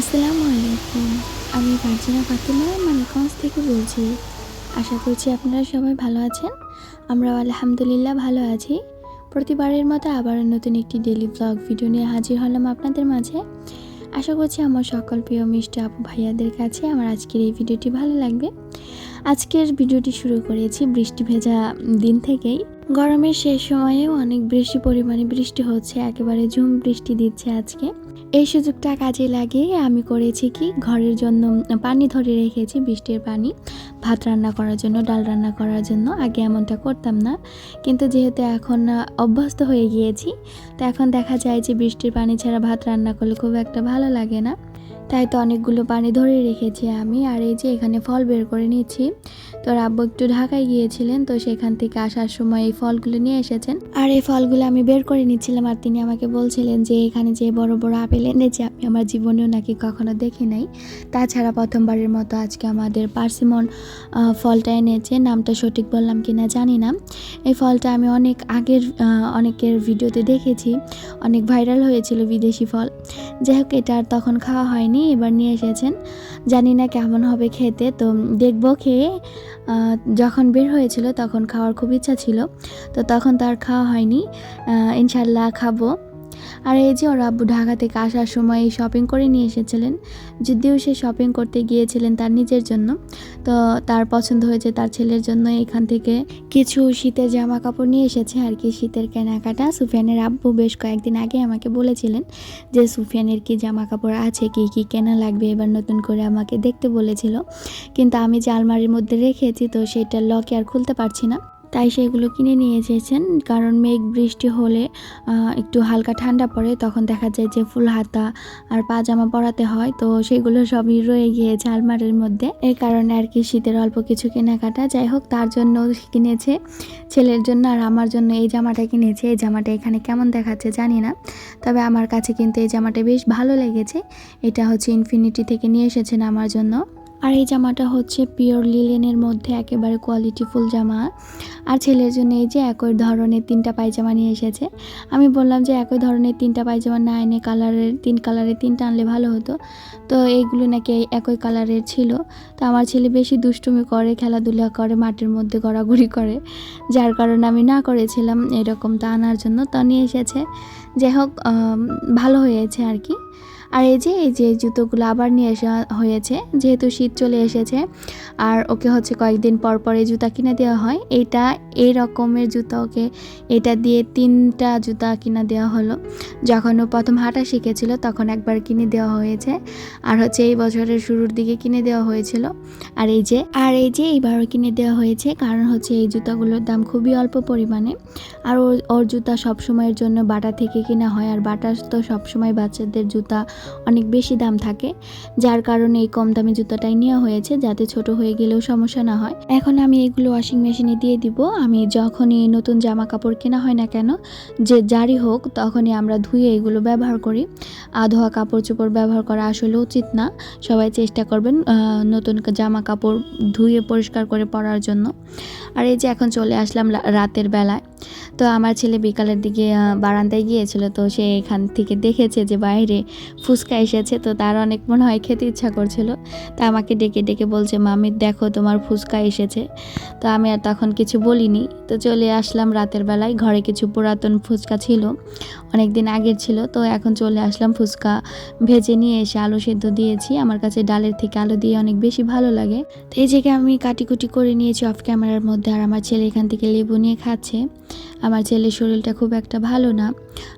আসসালামু আলাইকুম। আমি ফারজিনা ফাতিমা, মানিকগঞ্জ থেকে বলছি। আশা করছি আপনারা সবাই ভালো আছেন। আমরাও আলহামদুলিল্লাহ ভালো আছি। প্রতিবারের মতো আবার নতুন একটি ডেলি ব্লগ ভিডিও নিয়ে হাজির হলাম আপনাদের মাঝে। আশা করছি আমার সকল প্রিয় মিষ্টি আপু ভাইয়াদের কাছে আমার আজকের এই ভিডিওটি ভালো লাগবে। আজকের ভিডিওটি শুরু করেছি বৃষ্টি ভেজা দিন থেকেই। গরমের শেষ সময়েও অনেক বেশি পরিমাণে বৃষ্টি হচ্ছে, একেবারে ঝুম বৃষ্টি দিচ্ছে আজকে। এই সুযোগটা কাজে লাগিয়ে আমি করেছি কি, ঘরের জন্য, পানি ধরে রেখেছি বৃষ্টির পানি, ভাত রান্না করার জন্য, ডাল রান্না করার জন্য, আগে এমনটা করতাম না। কিন্তু যেহেতু এখন অভ্যস্ত হয়ে গিয়েছি, তো এখন দেখা যায় যে বৃষ্টির পানি ছাড়া ভাত রান্না করলে খুব একটা ভালো লাগে না। তাই তো অনেকগুলো পানি ধরে রেখেছি আমি, আর এই যে এখানে ফল বের করে নিচ্ছি তো আব্বু একটু ঢাকায় গিয়েছিলেন, তো সেখান থেকে আসার সময় এই ফলগুলো নিয়ে এসেছেন। আর এই ফলগুলো আমি বের করে নিচ্ছিলাম আর তিনি আমাকে বলছিলেন যে এখানে যে বড় বড় আপেল এনেছে, আমি আমার জীবনেও নাকি কখনো দেখি নাই। তাছাড়া প্রথমবারের মতো আজকে আমাদের পার্সিমন ফলটা এনেছে। নামটা সঠিক বললাম কি না জানি না। এই ফলটা আমি অনেক আগের অনেকের ভিডিওতে দেখেছি। অনেক ভাইরাল হয়েছিল বিদেশি ফল। যাই হোক, এটা আর তখন খাওয়া হয়নি। এবার নিয়ে এসেছেন। জানি না কেমন হবে খেতে, তো দেখব খেয়ে যখন বের হয়েছিল তখন খাওয়ার খুব ইচ্ছা ছিল, তো তখন তো আর খাওয়া হয়নি। ইনশাল্লাহ খাব। আর এই যে ওর আব্বু ঢাকা থেকে আসার সময় এই শপিং করে নিয়ে এসেছিলেন, যদিও সে শপিং করতে গিয়েছিলেন তার নিজের জন্য। তো তার পছন্দ হয়েছে তার ছেলের জন্য এখান থেকে কিছু শীতের জামা কাপড় নিয়ে এসেছে আর কি, শীতের কেনাকাটা। সুফিয়ানের আব্বু বেশ কয়েকদিন আগে আমাকে বলেছিলেন যে, সুফিয়ানের কি জামা কাপড় আছে, কি কি কেনা লাগবে? এবার নতুন করে আমাকে দেখতে বলেছিল। কিন্তু আমি যে আলমারির মধ্যে রেখেছি তো সেটার লকে আর খুলতে পারছি না। তাই সেগুলো কিনে নিয়ে এসেছেন। কারণ মেঘ বৃষ্টি হলে একটু হালকা ঠান্ডা পড়ে, তখন দেখা যায় যে ফুল হাতা আর পাজামা পরাতে হয়। তো সেগুলো সবই রয়ে গিয়েছে আলমারির মধ্যে। এই কারণে আর কি শীতের অল্প কিছু কেনাকাটা। যাই হোক, তার জন্য কিনেছে। ছেলের জন্য আর আমার জন্য এই জামাটা কিনেছে। এই জামাটা এখানে কেমন দেখাচ্ছে জানি না। তবে আমার কাছে কিন্তু এই জামাটা বেশ ভালো লেগেছে। এটা হচ্ছে ইনফিনিটি থেকে নিয়ে এসেছেন আমার জন্য। আর এই জামাটা হচ্ছে পিওর লিলেনের মধ্যে একেবারে কোয়ালিটিফুল জামা। আর ছেলের জন্য এই যে একই ধরনের তিনটা পায়জামা নিয়ে এসেছে। আমি বললাম যে একই ধরনের তিনটা পায়জামা না এনে কালারের, তিন কালারের তিনটা আনলে ভালো হতো। তো এইগুলো নাকি একই কালারের ছিল। তো আমার ছেলে বেশি দুষ্টুমি করে, খেলাধুলা করে মাটির মধ্যে গড়াগড়ি করে। যার কারণে আমি না করেছিলাম এরকম তা আনার জন্য। তো নিয়ে এসেছে। যাই হোক ভালো হয়েছে আর কি। আর এই যে এই যে জুতোগুলো আবার নিয়ে আসা হয়েছে, যেহেতু শীত চলে এসেছে, আর ওকে হচ্ছে কয়েকদিন পর পর এই জুতা কিনে দেওয়া হয়। এইটা এই রকমের জুতা ওকে, এটা দিয়ে তিনটা জুতা কিনে দেওয়া হলো। যখন ও প্রথম হাঁটা শিখেছিল, তখন একবার কিনে দেওয়া হয়েছে। আর হচ্ছে এই বছরের শুরুর দিকে কিনে দেওয়া হয়েছিল। আর এই যে, আর এই যে এইবারও কিনে দেওয়া হয়েছে, কারণ হচ্ছে এই জুতাগুলোর দাম খুবই অল্প পরিমাণে। আর ওর ওর জুতা সব সময়ের জন্য বাটা থেকে কিনা হয়, আর বাটা তো সবসময় বাচ্চাদের জুতা অনেক বেশি দাম থাকে, যার কারণে এই কম দামি জুতাটাই নেওয়া হয়েছে যাতে ছোট হয়ে গেলেও সমস্যা না হয়। এখন আমি এগুলো ওয়াশিং মেশিনে দিয়ে দিব। আমি যখনই নতুন জামা কাপড় কেনা হয় না কেন, যে জারি হোক, তখনই আমরা ধুয়ে এগুলো ব্যবহার করি। আধোয়া কাপড় চোপড় ব্যবহার করা আসলে উচিত না। সবাই চেষ্টা করবেন নতুন জামা কাপড় ধুয়ে পরিষ্কার করে পরার জন্য। আর এই যে এখন চলে আসলাম রাতের বেলায়। তো আমার ছেলে বিকালের দিকে বারান্দায় গিয়েছিল, তো সে এখান থেকে দেখেছে যে বাইরে ফুচকা এসেছে, তো তার অনেক মনে হয় খেতে ইচ্ছা করছিল। তা আমাকে ডেকে ডেকে বলছে, মামি, দেখো তোমার ফুচকা এসেছে। তো আমি আর তখন কিছু বলিনি। তো চলে আসলাম রাতের বেলায়, ঘরে কিছু পুরাতন ফুচকা ছিল অনেক দিন আগের ছিল, তো এখন চলে আসলাম ফুচকা। ভেজে নিয়ে এসে আলু সেদ্ধ দিয়েছি, আমার কাছে ডালের থেকে আলু দিয়ে অনেক বেশি ভালো লাগে। তো এই জায়গায় আমি কাটিকুটি করে নিয়েছি অফ ক্যামেরার মধ্যে, আর আমার ছেলে এখান থেকে লেবু নিয়ে খাচ্ছে। আমার ছেলের শরীরটা খুব একটা ভালো না।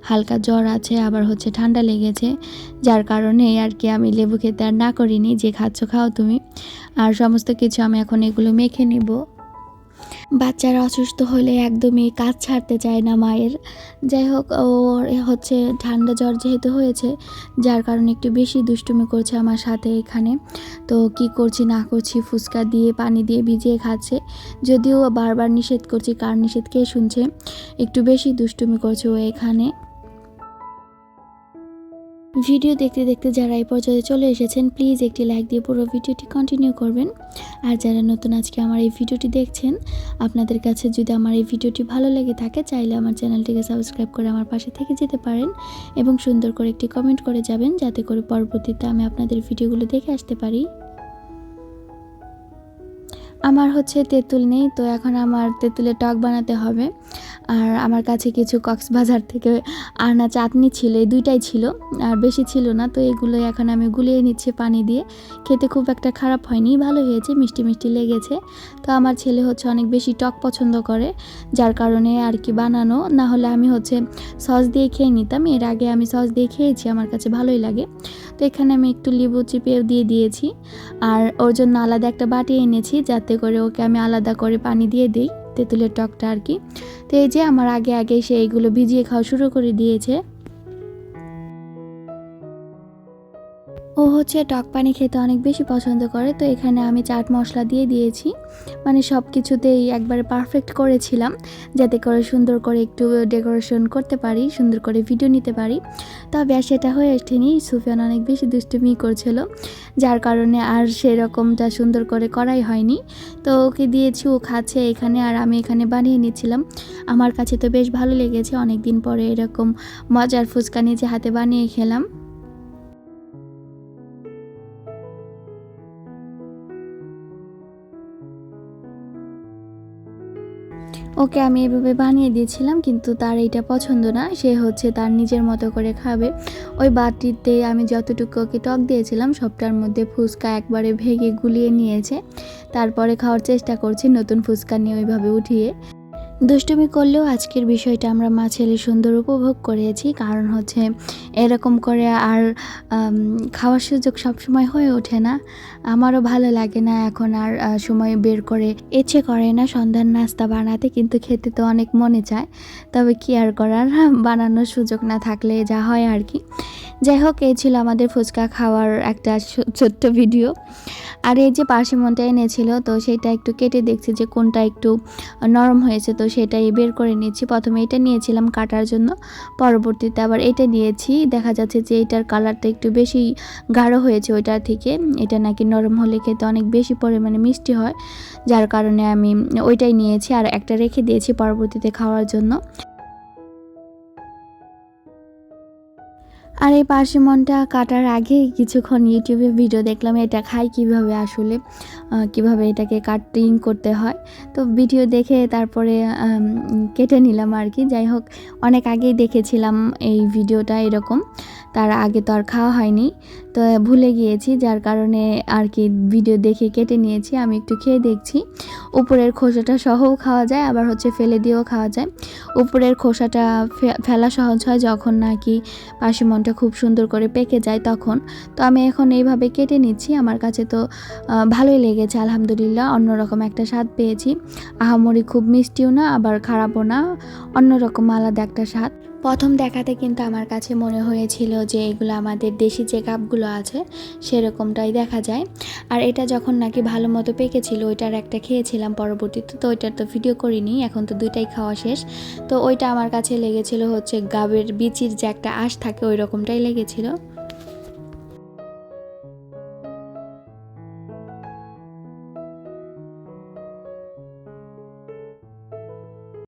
হালকা জ্বর আছে, আবার হচ্ছে ঠান্ডা লেগেছে, যার কারণে আর কি আমি লেবু খেতে আর না করিনি, যে খাচ্ছ খাও তুমি। আর সমস্ত কিছু আমি এখন এগুলো মেখে নিব। বাচ্চারা অসুস্থ হলে একদমই কাজ ছাড়তে চায় না মায়ের। যাই হোক, ওর হচ্ছে ঠান্ডা জ্বর যেহেতু হয়েছে, যার কারণে একটু বেশি দুষ্টুমি করছে আমার সাথে এখানে। তো কি করছি, না করছি, ফুচকা দিয়ে, পানি দিয়ে ভিজিয়ে খাচ্ছে। যদিও বারবার নিষেধ করছি, কার নিষেধ কে শুনছে, একটু বেশি দুষ্টুমি করছে ও এখানে। ভিডিও দেখতে দেখতে যারা এই পর্যায়ে চলে এসেছেন প্লিজ একটি লাইক দিয়ে পুরো ভিডিওটি কন্টিনিউ করবেন। আর যারা নতুন আজকে আমার এই ভিডিওটি দেখছেন, আপনাদের কাছে যদি আমার এই ভিডিওটি ভালো লেগে থাকে, চাইলে আমার চ্যানেলটিকে সাবস্ক্রাইব করে আমার পাশে থেকে যেতে পারেন এবং সুন্দর করে একটি কমেন্ট করে যাবেন, যাতে করে পরবর্তীতে আমি আপনাদের ভিডিওগুলো দেখে আসতে পারি। আমার হচ্ছে তেঁতুল নেই, তো এখন আমার তেঁতুলের টক বানাতে হবে। আর আমার কাছে কিছু কক্সবাজার থেকে আনা চাটনি ছিল, এই দুইটাই ছিল, আর বেশি ছিল না, তো এগুলো এখন আমি গুলিয়ে নিচ্ছি পানি দিয়ে। খেতে খুব একটা খারাপ হয়নি, ভালো হয়েছে, মিষ্টি মিষ্টি লেগেছে। তো আমার ছেলে হচ্ছে অনেক বেশি টক পছন্দ করে, যার কারণে আর কি বানানো, না হলে আমি হচ্ছে সস দিয়ে খেয়ে নিতাম, এর আগে আমি সস দিয়ে খেয়েছি, আমার কাছে ভালোই লাগে। তো এখানে আমি একটু লেবু চিপেও দিয়ে দিয়েছি, আর ওর জন্য আলাদা একটা বাটি এনেছি, যাতে করে ওকে আমি আলাদা করে পানি দিয়ে দিই তেঁতুলের টকটা আর কি। তো এই যে আমার আগে আগে সে এইগুলো ভিজিয়ে খাওয়া শুরু করে দিয়েছে। ও হচ্ছে টক পানি খেতে অনেক বেশি পছন্দ করে, তো এখানে আমি চাট মশলা দিয়ে দিয়েছি। মানে সব কিছুতেই একবারে পারফেক্ট করেছিলাম, যাতে করে সুন্দর করে একটু ডেকোরেশন করতে পারি, সুন্দর করে ভিডিও নিতে পারি। তবে আর সেটা হয়ে ওঠেনি, সুফিয়ান অনেক বেশি দুষ্টুমি করছিল, যার কারণে আর সেরকমটা সুন্দর করে করাই হয়নি। তো ওকে দিয়েছি, ও খাচ্ছে এখানে আর আমি এখানে বানিয়ে নিচ্ছিলাম। আমার কাছে তো বেশ ভালো লেগেছে অনেক দিন পরে এরকম মজার ফুচকা নিজে হাতে বানিয়ে খেলাম। ওকে আমি এভাবে বানিয়ে দিয়েছিলাম, কিন্তু তার এইটা পছন্দ না। সে হচ্ছে তার নিজের মতো করে খাবে। ওই বাটিতে আমি যতটুকু ওকে টক দিয়েছিলাম, সবটার মধ্যে ফুচকা একবারে ভেঙে গুলিয়ে নিয়েছে। তারপরে খাওয়ার চেষ্টা করছি নতুন ফুচকা নিয়ে ওইভাবে উঠিয়ে। দুষ্টুমি করলেও আজকের বিষয়টা আমরা মা ছেলে সুন্দর উপভোগ করেছি। কারণ হচ্ছে এরকম করে আর খাওয়ার সুযোগ সবসময় হয়ে ওঠে না। আমারও ভালো লাগে না এখন আর সময় বের করে। ইচ্ছে করে না সন্ধ্যার নাস্তা বানাতে, কিন্তু খেতে তো অনেক মনে চায়। তবে কি আর করার? বানানোর সুযোগ না থাকলে যা হয় আর কি। যাই হোক এই ছিল আমাদের ফুচকা খাওয়ার একটা ছোট্ট ভিডিও আর এই যে পার্সিমনটা এনেছিল, তো সেটা একটু কেটে দেখছি যে কোনটা একটু নরম হয়েছে, তো সেটাই বের করে নিয়েছি প্রথমে এটা নিয়েছিলাম কাটার জন্য, পরবর্তীতে আবার এটা নিয়েছি। দেখা যাচ্ছে যে এটার কালারটা একটু বেশি গাঢ় হয়েছে ওইটার থেকে, এটা নাকি নরম হলে খেতে অনেক বেশি পরিমাণে মিষ্টি হয়। যার কারণে আমি ওইটাই নিয়েছি আর একটা রেখে দিয়েছি পরবর্তীতে খাওয়ার জন্য। আর এই পার্সিমনটা কাটার আগে কিছুক্ষণ ইউটিউবে ভিডিও দেখলাম, এটা খাই কীভাবে আসলে কীভাবে এটাকে কাটিং করতে হয়। তো ভিডিও দেখে তারপরে কেটে নিলাম আর কি। যাই হোক, অনেক আগেই দেখেছিলাম এই ভিডিওটা এরকম। তার আগে তো আর খাওয়া হয়নি। তো ভুলে গিয়েছি, যার কারণে আর কি ভিডিও দেখে কেটে নিয়েছি, আমি একটু খেয়ে দেখছি। উপরের খোসাটা সহও খাওয়া যায়, আবার হচ্ছে ফেলে দিয়েও খাওয়া যায়। উপরের খোসাটা ফেলা সহজ হয় যখন নাকি পাশিমনটা খুব সুন্দর করে পেকে যায় তখন। তো আমি এখন এইভাবে কেটে নিচ্ছি, আমার কাছে তো ভালোই লেগেছে, আলহামদুলিল্লাহ। অন্যরকম একটা স্বাদ পেয়েছি। আহামরি খুব মিষ্টিও না, আবার খারাপও না, অন্যরকম আলাদা একটা স্বাদ। প্রথম দেখাতে কিন্তু আমার কাছে মনে হয়েছিল যে এগুলো আমাদের দেশি যে কাপগুলো আছে, সেরকমটাই দেখা যায়। আর এটা যখন নাকি ভালো মতো পেকেছিল, ওইটার একটা খেয়েছিলাম পরবর্তীতে, তো ওইটার তো ভিডিও করিনি, এখন তো দুইটাই খাওয়া শেষ। তো ওইটা আমার কাছে লেগেছিল হচ্ছে গাবের, বিচির যে একটা আশ থাকে ওই রকমটাই লেগেছিল।